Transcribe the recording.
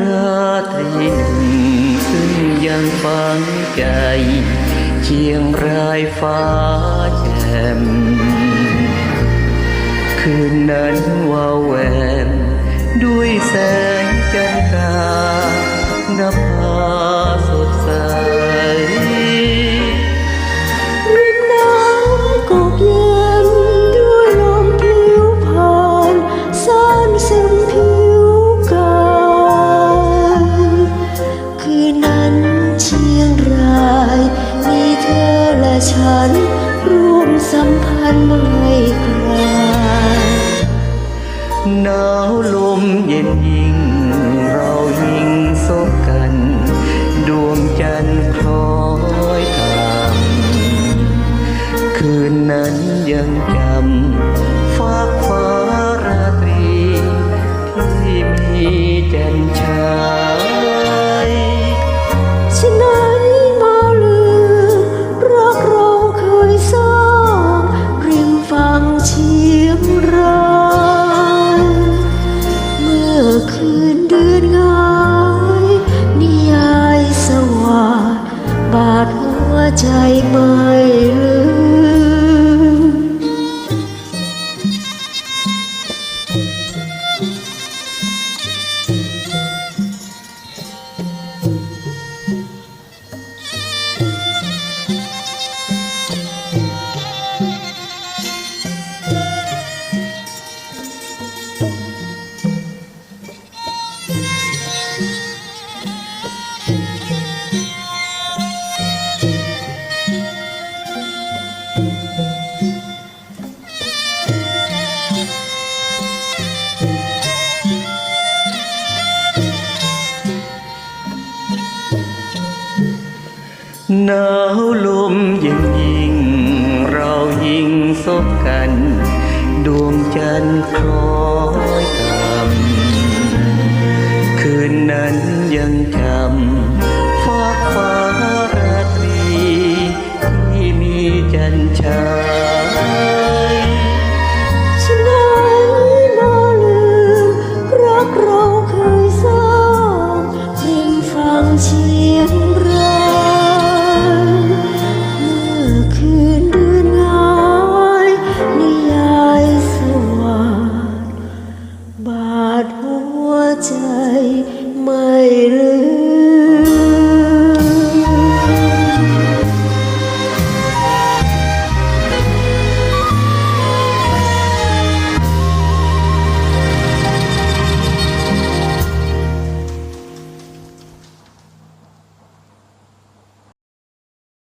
ราตรีหนึ่งซึ่งยังฟังใจเชียงรายฟ้าแจ่มคืนนั้นวาวแวมด้วยแสงจันทรานับาสดใส ฉันร่วมสัมพันธ์ไม่ไกลหนาวลมเย็นยิ่ง เรายิ่งสบกัน ดวงจันทร์คล้อยตามคืนนั้นยังจำฟากฟ้าม หนาวลมเย็นยิ่ง เรายิ่งสบกัน ดวงจันทร์คล้อยตามคืนนั้นยังจำฟ้าฟ้าราตรีที่มีจันทร์ชา